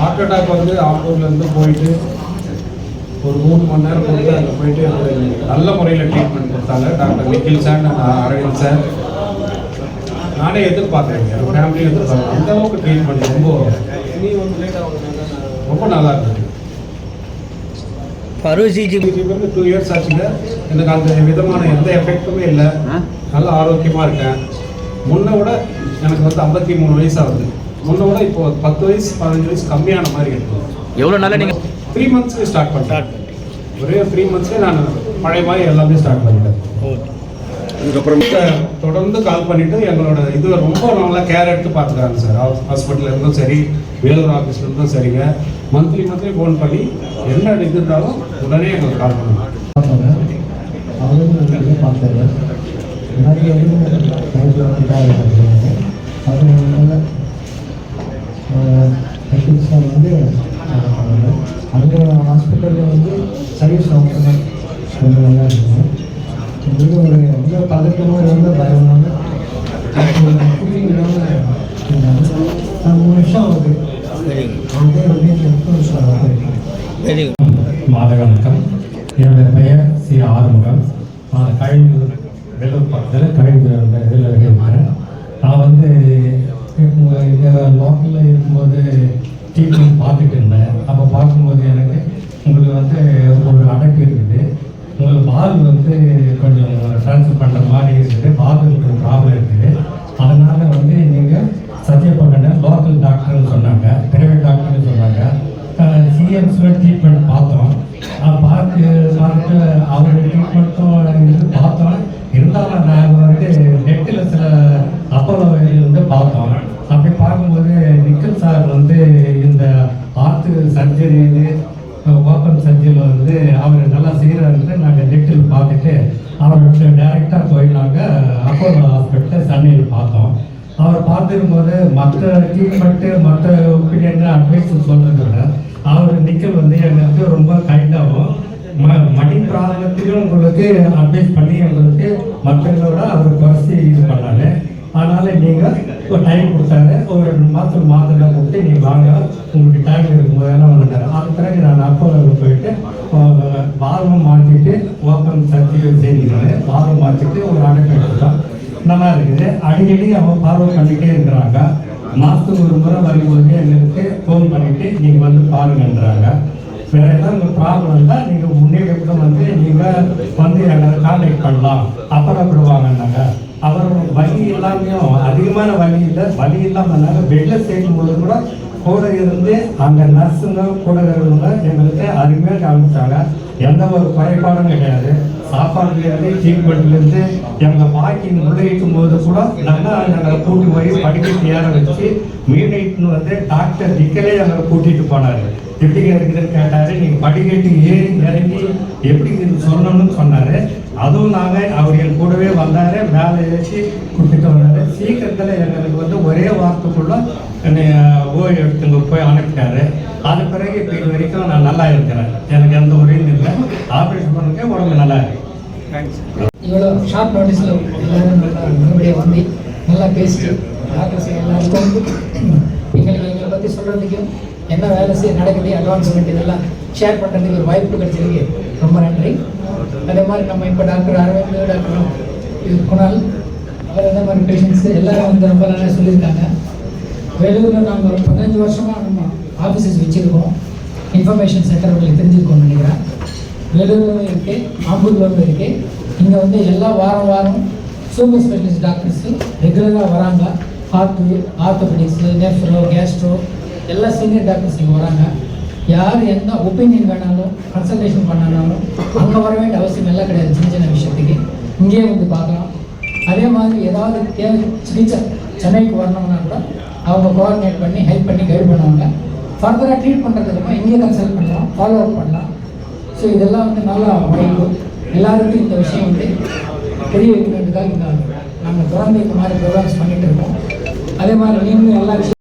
Heart attack வந்து ஆம்பூர்லேருந்து போயிட்டு ஒரு மூணு மணி நேரம் கொடுத்து அங்கே போயிட்டு எனக்கு நல்ல முறையில் ட்ரீட்மெண்ட் கொடுத்தாங்க. Doctor Nikhil sir Aravind sir நானே எதிர்பார்த்தேன் என் ஃபேமிலியும் எதிர்பார்த்தேன் அந்த அளவுக்கு ட்ரீட்மெண்ட் ரொம்ப ரொம்ப நல்லா இருந்தது. வந்து டூ இயர்ஸ் ஆச்சுங்க. எனக்கு அந்த விதமான எந்த எஃபெக்ட்டுமே இல்லை. நல்ல ஆரோக்கியமாக இருக்கேன். முன்ன விட எனக்கு வந்து ஐம்பத்தி மூணு வயசு ஆகுது முன்ன விட இப்போ பத்து வயசு பதினஞ்சு வயசு கம்மியான மாதிரி இருக்கு. எவ்வளோ நாளாக நீங்கள் த்ரீ மந்த்ஸ்க்கு ஸ்டார்ட் பண்ணிட்டேன். ஒரே த்ரீ மந்த்ஸ்லேயே நான் பழைய மாதிரி எல்லாமே ஸ்டார்ட் பண்ணிட்டேன். இதுக்கப்புறம் தொடர்ந்து கால் பண்ணிட்டு எங்களோட இது ரொம்ப நல்லா கேர் எடுத்து பார்த்துக்கிறாங்க சார். ஹாஸ்பிட்டல் இருந்தும் சரி வேலூர் ஆஃபீஸ்ல இருந்தும் சரிங்க. மந்த்லி மந்த்லி ஃபோன் பண்ணி என்ன இது இருந்தாலும் உடனே எங்களுக்கு கால் பண்ணுவாங்க அவரும் நிறைய பார்த்தாரு வந்து அங்கே ஹாஸ்பிட்டலில் வந்து சர்வீஸ் அவங்க கொஞ்சம் நல்லா இருக்குங்க இது ஒரு ரொம்ப பதட்டமாக ரொம்ப பயமாக மூணு வருஷம் ஆகுது மாலை வணக்கம் என்னுடைய பெயர் சி ஆறுமுகம். நான் கழிவு வெள்ளூர் பக்கத்தில் கழிந்தூர் அந்த இதில் இருக்கிறேன் நான் வந்து இங்கே லோக்கலில் இருக்கும்போது ட்ரீட்மெண்ட் பார்த்துட்டு இருந்தேன். அப்போ பார்க்கும்போது எனக்கு உங்களுக்கு வந்து ஒரு அடைப்பு இருக்குது. உங்களுக்கு பால் வந்து கொஞ்சம் ட்ரான்ஸ்ஃபர் பண்ணுற மாதிரி இருக்குது. பாலுக்கு ப்ராப்ளம் இருக்குது. அதனால் வந்து நீங்கள் சத்தியப்பண்ண லோக்கல் டாக்டர்னு சொன்னாங்க. பிரைவேட் டாக்டர்னு சொன்னாங்க. சிஎம்ஸில் ட்ரீட்மெண்ட் பார்த்தோம். பார்த்து பார்த்து அவருடைய ட்ரீட்மெண்ட்டும் இது பார்த்தோம். இருந்தாலும் நாங்கள் வந்து நெட்டில் சில அப்போலோ வந்து பார்த்தோம் அப்படி பார்க்கும்போது நிக்கல் சார் வந்து இந்த ஆர்த்து சர்ஜரி இது ஓப்பன் சர்ஜரியில் வந்து அவர் நல்லா செய்கிறாருன்னு நாங்கள் நெட்டில் பார்த்துட்டு அவர்கிட்ட டைரெக்டாக போய் நாங்கள் அப்போலோ ஹாஸ்பிட்டலில் சென்னையில் பார்த்தோம். அவர் பார்த்துருக்கும்போது மற்ற ட்ரீட்மெண்ட்டு மற்ற ஒப்பீனியன் அட்வைஸ் சொல்கிறத அவர் நிக்கல் வந்து எங்களுக்கு ரொம்ப கைண்டாகவும் ம மணி பிராபலத்திலும் உங்களுக்கு அட்வைஸ் பண்ணி எங்களுக்கு மற்றவங்களோட அவர் குறைச்சி இது பண்ணாரு. அதனால் நீங்கள் ஒரு டைம் கொடுத்தாரு ஒரு ரெண்டு மாதத்துக்கு மாத்திரை கொடுத்து நீங்கள் வாங்க. உங்களுக்கு டைம் இருக்கும்போது என்ன வந்துட்டாரு அது பிறகு நான் அப்போலோவில் போயிட்டு வால்வம் மாற்றிட்டு ஓப்பன் சக்தி செய்திருந்தேன் வால்வம் மாற்றிட்டு ஒரு அடைப்பு எடுத்துட்டோம் நல்லா இருக்குது. அடிக்கடி அவங்க பார்வை பண்ணிகிட்டே இருக்கிறாங்க. மாதத்துக்கு ஒரு முறை வரும்போது எங்களுக்கு ஃபோன் பண்ணிவிட்டு நீங்கள் வந்து பாருங்கன்றாங்க. வேற ஏதாவது உங்கள் ப்ராப்ளம் இருந்தால் நீங்கள் முன்னேறி கூட வந்து நீங்கள் வந்து எங்களை கான்டாக்ட் பண்ணலாம். அப்புறம் விடுவாங்கன்னாங்க அப்புறம் வலி எல்லாமே அதிகமான வலி இல்லை. வலி இல்லாமல்னால பெட்டில் சேர்க்கும்போது கூட கூட இருந்து அந்த நர்ஸுங்க கூட எங்களுக்கு அருமையாக காமிச்சாங்க எந்த ஒரு குறைபாடும் கிடையாது. சாப்பாடுலேருந்து ட்ரீட்மெண்ட்லேருந்து எங்கள் வாக்கிங் முன்னேற்றும் போது கூட நல்லா எங்களை கூட்டி போய் படிக்க ஏற வச்சு மீன் வந்து டாக்டர் நிக்கலே எங்களை கூட்டிகிட்டு போனார். எப்படிங்க இருக்குதுன்னு கேட்டார் நீங்கள் படிக்கட்டு ஏறி இறங்கி எப்படி இது சொல்லணும்னு சொன்னார். அதுவும் நாங்கள் அவர் என் கூடவே வந்தார் மேலே ஏற்றி கூட்டிட்டு வந்தார். சீக்கிரத்தில் எங்களுக்கு வந்து ஒரே வாரத்துக்குள்ள என்னை ஓய்வு எடுத்துங்க போய் அனுப்பிட்டாரு. அது பிறகு இப்போ இது வரைக்கும் நான் நல்லா இருக்கிறேன். எனக்கு எந்த உரையும் இல்லை. ஆப்ரேஷன் பண்ணுங்க உடம்பு நல்லா இருக்கு. இவ்வளோ ஷார்ட் நோட்டீஸில் எல்லாரும் நல்லா நல்லபடியாக வந்து நல்லா பேசிட்டு டாக்டர்ஸ் எல்லாருக்கும் எங்களுக்கு எங்களை பற்றி சொல்கிறதுக்கும் என்ன வேலை செய்ய நடக்குது அட்வான்ஸ்மெண்ட் இதெல்லாம் ஷேர் பண்ணுறதுக்கு ஒரு வாய்ப்பு கிடைச்சிருக்கு. ரொம்ப நன்றி. அதே மாதிரி நம்ம இப்போ டாக்டர் அரவிந்த் டாக்டர் இது குணால் அவர் அதே மாதிரி பேஷண்ட்ஸ் எல்லாரும் வந்து ரொம்ப நல்லா சொல்லியிருக்காங்க. வெளியூரில் நாங்கள் ஒரு பதினஞ்சு வருஷமாக நம்ம ஆஃபீஸஸ் வச்சுருக்கோம். இன்ஃபர்மேஷன் சென்டர் உங்களுக்கு தெரிஞ்சிருக்கோம்னு நினைக்கிறேன். வெளியூரில் இருக்குது ஆம்பூர்ல இருக்குது இங்கே வந்து எல்லா வாரம் வாரம் சூப்பர் ஸ்பெஷலிஸ்ட் டாக்டர்ஸு ரெகுலராக வராங்க. ஹார்ட்டு ஆர்த்தோபெடிக்ஸு நெஃப்ரோ கேஸ்ட்ரோ எல்லா சீனியர் டாக்டர்ஸ் இங்கே வராங்க. யார் எந்த ஒப்பீனியன் வேணாலும் கன்சல்டேஷன் பண்ணாலும் அங்கே வர வேண்டிய அவசியம் எல்லாம் கிடையாது சின்ன சின்ன விஷயத்துக்கு. இங்கேயே வந்து பார்க்கலாம். அதே மாதிரி ஏதாவது தேவை சிகிச்சை சென்னைக்கு வரணும்னா கூட அவங்க கோஆர்டினேட் பண்ணி ஹெல்ப் பண்ணி கைட் பண்ணுவாங்க. ஃபர்தராக ட்ரீட் பண்ணுறதுக்கு இங்கேயே கன்சல்ட் பண்ணலாம் ஃபாலோ அப் பண்ணலாம். ஸோ இதெல்லாம் வந்து நல்லா வாய்ப்பு எல்லாருக்கும் இந்த விஷயம் வந்து தெரிய வைக்கிறதுக்காக இந்த நாங்கள் தொடர்ந்து இந்த மாதிரி ப்ரோக்ராம்ஸ் பண்ணிகிட்டு இருக்கோம். அதே மாதிரி நீங்களும் எல்லா விஷயம்